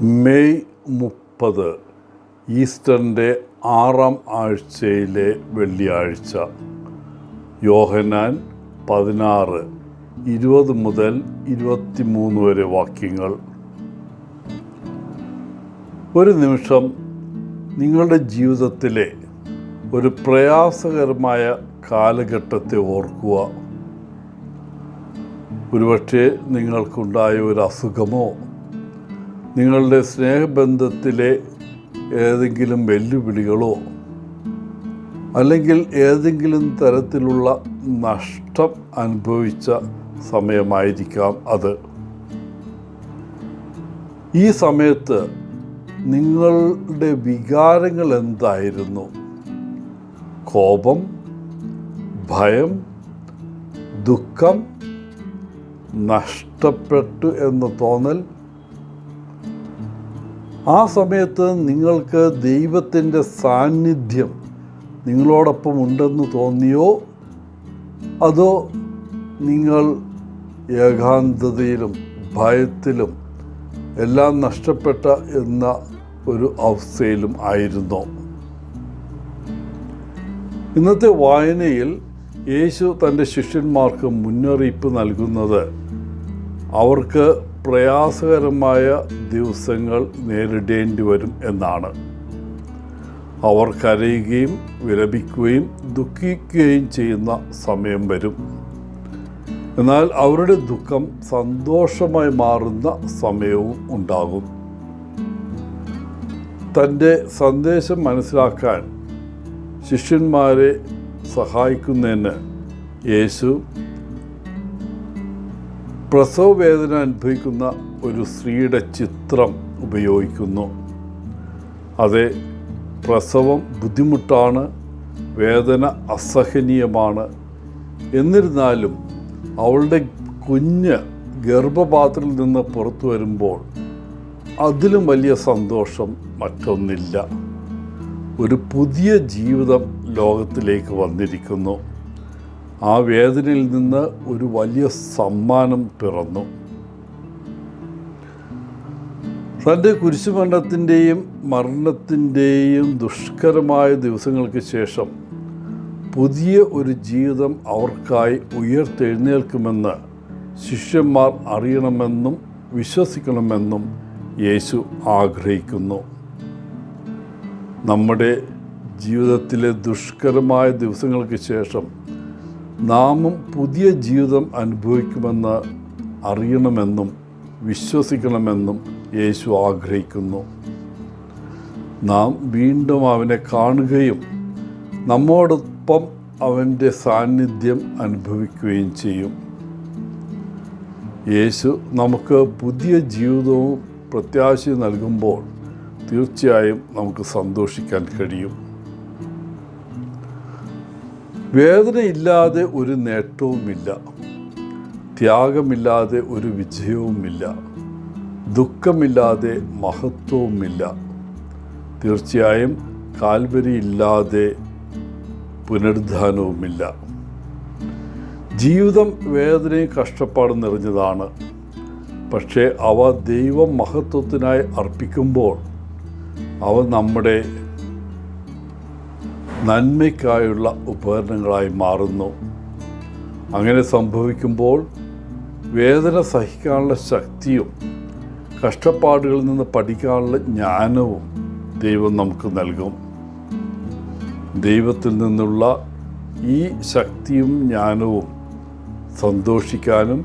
May മുപ്പത് ഈസ്റ്ററിന്റെ ആറാം ആഴ്ചയിലെ വെള്ളിയാഴ്ച. യോഹനാൻ പതിനാറ് ഇരുപത് മുതൽ ഇരുപത്തിമൂന്ന് വരെ വാക്യങ്ങൾ. ഒരു നിമിഷം നിങ്ങളുടെ ജീവിതത്തിലെ ഒരു പ്രയാസകരമായ കാലഘട്ടത്തെ ഓർക്കുക. ഒരുപക്ഷെ നിങ്ങൾക്കുണ്ടായ ഒരു അസുഖമോ നിങ്ങളുടെ സ്നേഹബന്ധത്തിലെ ഏതെങ്കിലും വെല്ലുവിളികളോ അല്ലെങ്കിൽ ഏതെങ്കിലും തരത്തിലുള്ള നഷ്ടം അനുഭവിച്ച സമയമായിരിക്കാം അത്. ഈ സമയത്ത് നിങ്ങളുടെ വികാരങ്ങൾ എന്തായിരുന്നു? കോപം ഭയം ദുഃഖം നഷ്ടപ്പെട്ടു എന്ന തോന്നൽ ആ സമയത്ത് നിങ്ങൾക്ക് ദൈവത്തിന്റെ സാന്നിധ്യം നിങ്ങളോടൊപ്പം ഉണ്ടെന്ന് തോന്നിയോ? അതോ നിങ്ങൾ ഏകാന്തതയിലും ഭയത്തിലും എല്ലാം നഷ്ടപ്പെട്ട എന്ന ഒരു അവസ്ഥയിലും ആയിരുന്നു? ഇന്നത്തെ വായനയിൽ യേശു തന്റെ ശിഷ്യന്മാർക്ക് മുന്നറിയിപ്പ് നൽകുന്നത് അവർക്ക് പ്രയാസകരമായ ദിവസങ്ങൾ നേരിടേണ്ടി വരും എന്നാണ്. അവർ കരയുകയും വിലപിക്കുകയും ദുഃഖിക്കുകയും ചെയ്യുന്ന സമയം വരും. എന്നാൽ അവരുടെ ദുഃഖം സന്തോഷമായി മാറുന്ന സമയവും ഉണ്ടാകും. തന്റെ സന്ദേശം മനസ്സിലാക്കാൻ ശിഷ്യന്മാരെ സഹായിക്കുന്നതിന് യേശു പ്രസവ വേദന അനുഭവിക്കുന്ന ഒരു സ്ത്രീയുടെ ചിത്രം ഉപയോഗിക്കുന്നു. അതെ പ്രസവം ബുദ്ധിമുട്ടാണ് വേദന അസഹനീയമാണ്. എന്നിരുന്നാലും അവളുടെ കുഞ്ഞ് ഗർഭപാത്രത്തിൽ നിന്ന് പുറത്തു വരുമ്പോൾ അതിലും വലിയ സന്തോഷം മറ്റൊന്നില്ല. ഒരു പുതിയ ജീവിതം ലോകത്തിലേക്ക് വന്നിരിക്കുന്നു. ആ വേദനയിൽ നിന്ന് ഒരു വലിയ സമ്മാനം പിറന്നു. തന്റെ കുരിശുമരണത്തിന്റെയും മരണത്തിന്റെയും ദുഷ്കരമായ ദിവസങ്ങൾക്ക് ശേഷം പുതിയ ഒരു ജീവിതം അവർക്കായി ഉയർത്തെഴുന്നേൽക്കുമെന്ന് ശിഷ്യന്മാർ അറിയണമെന്നും വിശ്വസിക്കണമെന്നും യേശു ആഗ്രഹിക്കുന്നു. നമ്മുടെ ജീവിതത്തിലെ ദുഷ്കരമായ ദിവസങ്ങൾക്ക് ശേഷം നാമും പുതിയ ജീവിതം അനുഭവിക്കുമെന്ന് അറിയണമെന്നും വിശ്വസിക്കണമെന്നും യേശു ആഗ്രഹിക്കുന്നു. നാം വീണ്ടും അവനെ കാണുകയും നമ്മോടൊപ്പം അവന്റെ സാന്നിധ്യം അനുഭവിക്കുകയും ചെയ്യും. യേശു നമുക്ക് പുതിയ ജീവിതവും പ്രത്യാശയും നൽകുമ്പോൾ തീർച്ചയായും നമുക്ക് സന്തോഷിക്കാൻ കഴിയും. വേദനയില്ലാതെ ഒരു നേട്ടവുമില്ല. ത്യാഗമില്ലാതെ ഒരു വിജയവുമില്ല. ദുഃഖമില്ലാതെ മഹത്വവുമില്ല. തീർച്ചയായും കാൽവരിയില്ലാതെ പുനരുദ്ധാനവുമില്ല. ജീവിതം വേദനയും കഷ്ടപ്പാടും നിറഞ്ഞതാണ്. പക്ഷേ അവ ദൈവ മഹത്വത്തിനായി അർപ്പിക്കുമ്പോൾ അവ നമ്മുടെ നന്മയ്ക്കായുള്ള ഉപകരണങ്ങളായി മാറുന്നു. അങ്ങനെ സംഭവിക്കുമ്പോൾ വേദന സഹിക്കാനുള്ള ശക്തിയും കഷ്ടപ്പാടുകളിൽ നിന്ന് പഠിക്കാനുള്ള ജ്ഞാനവും ദൈവം നമുക്ക് നൽകും. ദൈവത്തിൽ നിന്നുള്ള ഈ ശക്തിയും ജ്ഞാനവും സന്തോഷിക്കാനും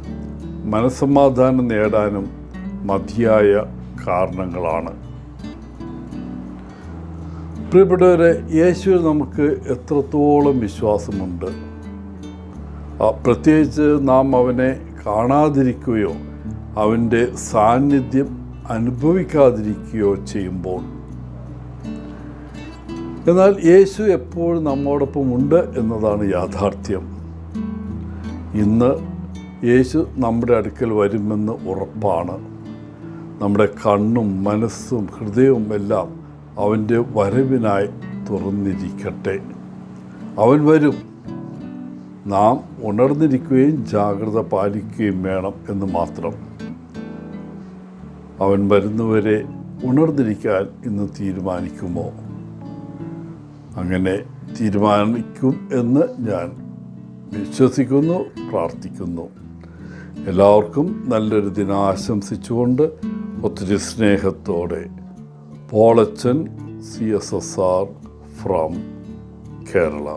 മനസ്സമാധാനം നേടാനും മതിയായ കാരണങ്ങളാണ്. പ്രിയപ്പെട്ടവരെ യേശു നമുക്ക് എത്രത്തോളം വിശ്വാസമുണ്ട്. പ്രത്യേകിച്ച് നാം അവനെ കാണാതിരിക്കുകയോ അവന്റെ സാന്നിധ്യം അനുഭവിക്കാതിരിക്കുകയോ ചെയ്യുമ്പോൾ. എന്നാൽ യേശു എപ്പോഴും നമ്മോടൊപ്പം ഉണ്ട് എന്നതാണ് യാഥാർത്ഥ്യം. ഇന്ന് യേശു നമ്മുടെ അടുക്കൽ വരുമെന്ന് ഉറപ്പാണ്. നമ്മുടെ കണ്ണും മനസ്സും ഹൃദയവും എല്ലാം അവന്റെ വരവിനായി തുറന്നിരിക്കട്ടെ. അവൻ വരും. നാം ഉണർന്നിരിക്കുകയും ജാഗ്രത പാലിക്കുകയും വേണം എന്ന് മാത്രം. അവൻ വരുന്നവരെ ഉണർന്നിരിക്കാൻ ഇന്ന് തീരുമാനിക്കുമോ? അങ്ങനെ തീരുമാനിക്കും എന്ന് ഞാൻ വിശ്വസിക്കുന്നു പ്രാർത്ഥിക്കുന്നു. എല്ലാവർക്കും നല്ലൊരു ദിനം ആശംസിച്ചുകൊണ്ട് ഒത്തിരി സ്നേഹത്തോടെ Polachan C S S R from Kerala